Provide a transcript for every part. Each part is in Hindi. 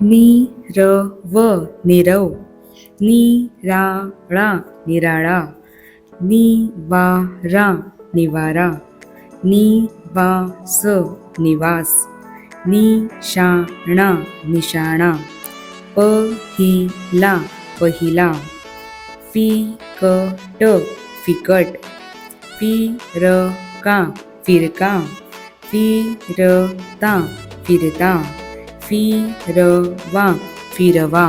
निरव निरव. निराळा निराळा. निवारा निवारा. निवास निवास. निशाणा निशाणा. पहिला पहिला. फिकट फिकट. फिरका फिरका. फिरता फिरता. फिरवा फिरवा।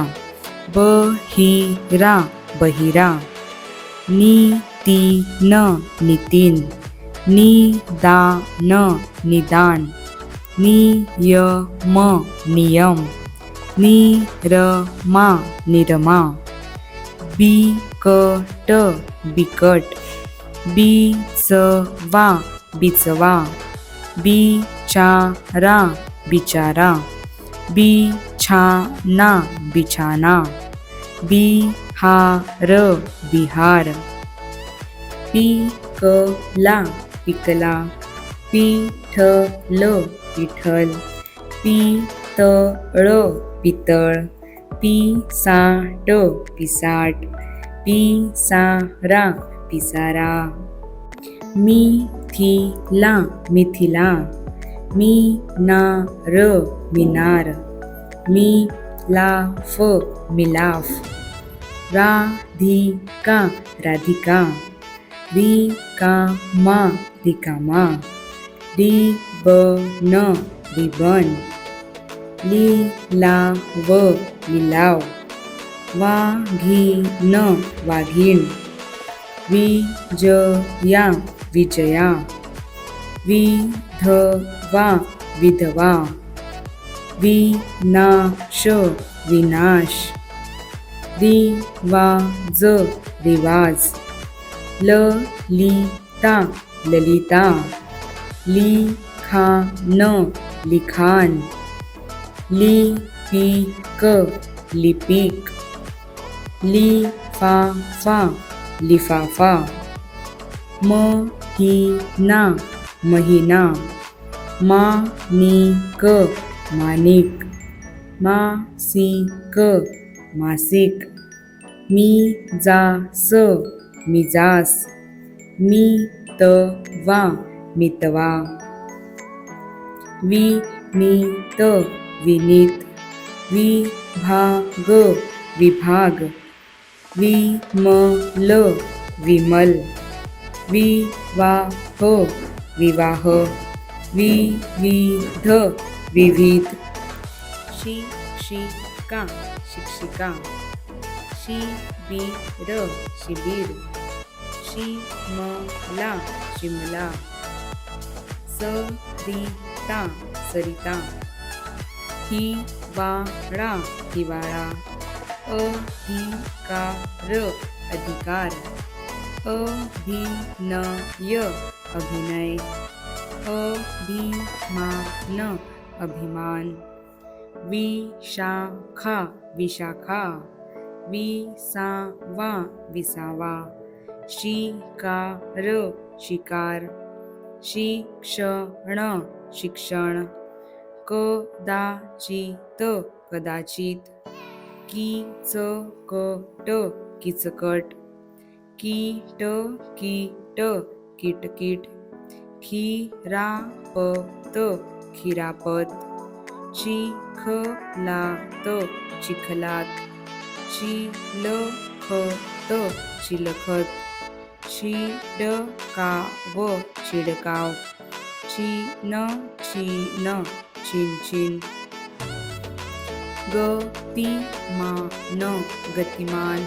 बहिरा बहिरा। नितीन नितीन। निदान निदान। नियम नियम। निरमा निरमा। बिकट बिकट। बिचवा बिचवा बिचारा बिचारा। बिछाना बिछाना। बिहार बिहार। पिकला पिकला। पिठल पिठल। पितळ पितळ। पिसाट पिसाट पिसारा पिसारा। मिथिला मिथिला। मीनार मिनार मिलाफ। रा धी का राधिका राधिका। रिकामा रिकामा। Ribbon ribbon. लिलाव लिलाव। वाघीन वाघीण विजया विजया। विधवा विधवा। विनाश विनाश। रिवाज रिवाज। ललिता ललिता। लिखान लिखान लिपिक लिपिक। लिफाफा लिफाफा। महिना। महिना. मा नी क मानिक. मा सी क मासिक. मी जा स मिजास. मी त वा मितवा. वी नी त विनीत. वी भा ग विभाग. वी म ल विमल. वी वा ह विवाह, विविध विविध। शिक्षिका। शिक्षिका शिबिर। शिबिर शिमला। शिमला सरिता। सरिता हिवाळा हिवाळा अधिकार अधिकार। अभिनय अभिनय अभिमान अभिमान। विशाखा विशाखा विसावा विसावा। शिकार शिकार। शिक्षण शिक्षण। कदाचित कदाचित। किचकट किचकट। कीट कीट किटकिट खिरापत खिरापत। चिखलात चिखलात। चिलखत चिलखत। छिडकाव छिडकाव चिन चिन चिन चिन। गतिमान गतिमान।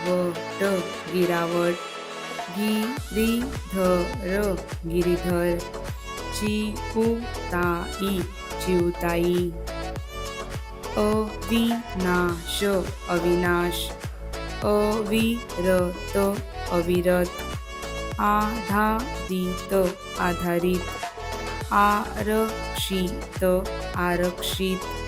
गिरावट गिरावट गिरिधर गिरिधर चिपुताई चिवताई अविनाश अविनाश। अविरत अविरत। आधारित आधारित। आरक्षित आरक्षित।